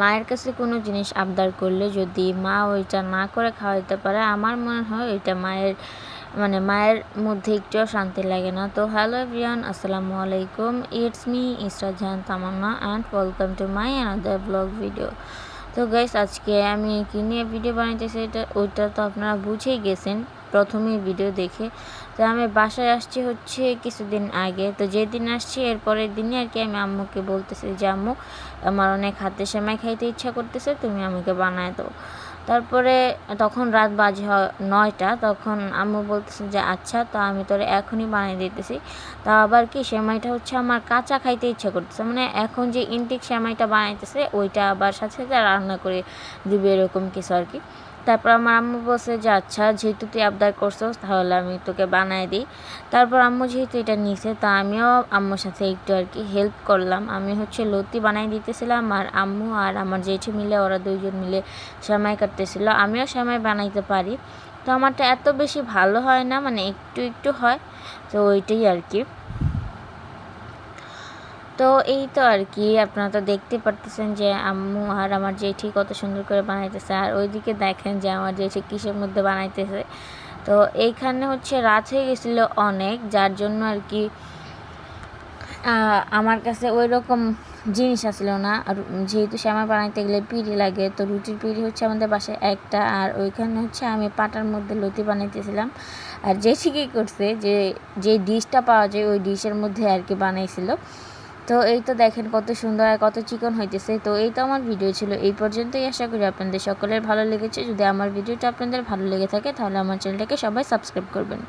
মায়ের কাছে কোনো জিনিস আবদার করলে যদি মা ওইটা না করে খাওয়াইতে পারে, আমার মনে হয় ওইটা মায়ের মানে মায়ের মধ্যে একটুও শান্তি লাগে না। তো হ্যালো এভরিওয়ান, আসসালামু আলাইকুম। It's me Isra Jahan Tamanna and welcome to my another blog video তো গাইস আজকে আমি কি নিয়ে ভিডিও বানাইতেছি এটা, ওইটা তো আপনারা বুঝেই গেছেন। প্রথমেই ভিডিও দেখে। তো আমি বাসায় আসছি হচ্ছে কিছুদিন আগে। তো যেদিন আসছি এর পরের দিনই আর কি আমি আম্মুকে বলতেছি যে, আম্মু, আমার অনেক হাতে সেমাই খাইতে ইচ্ছা করতেছে, তুমি আমাকে বানায় দাও। তারপরে তখন রাত বাজে হয় নয়টা, তখন আম্মু বলতেছে যে আচ্ছা তো আমি তোরে এখনই বানিয়ে দিতেছি। তা আবার কি, সেমাইটা হচ্ছে আমার কাঁচা খাইতে ইচ্ছা করতেছে। মানে এখন যে ইনটেক সেমাইটা বানাইতেছে, ওইটা আবার সাথে সাথে রান্না করে দিবে, এরকম কিছু আর কি। তারপর আমার আম্মু বলছে, যে আচ্ছা যেহেতু তুই আবদার করছ তাহলে আমি তোকে বানাই দিই। তারপর আম্মু যেহেতু এটা নিছে, তা আমিও আম্মুর সাথে একটু আর কি হেল্প করলাম। আমি হচ্ছে লতি বানাই দিতেছিলাম আর আম্মু আর আমার জেঠি মিলে, ওরা দুইজন মিলে সেমাই কাটতেছিল। আমিও সেমাই বানাইতে পারি। তো আমারটা এত বেশি ভালো হয় না মানে একটু একটু হয়। তো ওইটাই আর কি। তো এই তো আর কি, আপনারা তো দেখতে পারতেছেন যে আম্মু আর আমার জেঠি কত সুন্দর করে বানাইতেছে। আর ওইদিকে দেখেন যে আমার জেঠি কিসের মধ্যে বানাইতেছে। তো এইখানে হচ্ছে রাত হয়ে গেছিল অনেক, যার জন্য আর কি আমার কাছে ওই রকম জিনিস আসলো না। আর যেহেতু শ্যামা বানাইতে গেলে পিড়ি লাগে, তো রুটির পিড়ি হচ্ছে আমাদের বাসায় একটা, আর ওইখানে হচ্ছে আমি পাটার মধ্যে লতি বানাইতেছিলাম। আর যে কী করছে যে যে ডিশটা পাওয়া যায়, ওই ডিশের মধ্যে আর কি বানাইছিল। তো এই তো দেখেন কত সুন্দর আর কত চিকন হইতেছে। তো এই তো আমার ভিডিও ছিল। এই পর্যন্তই আশা করি আপনাদের সকলের ভালো লেগেছে। যদি আমার ভিডিওটা আপনাদের ভালো লেগে থাকে, তাহলে আমার চ্যানেলটাকে সবাই সাবস্ক্রাইব করবেন।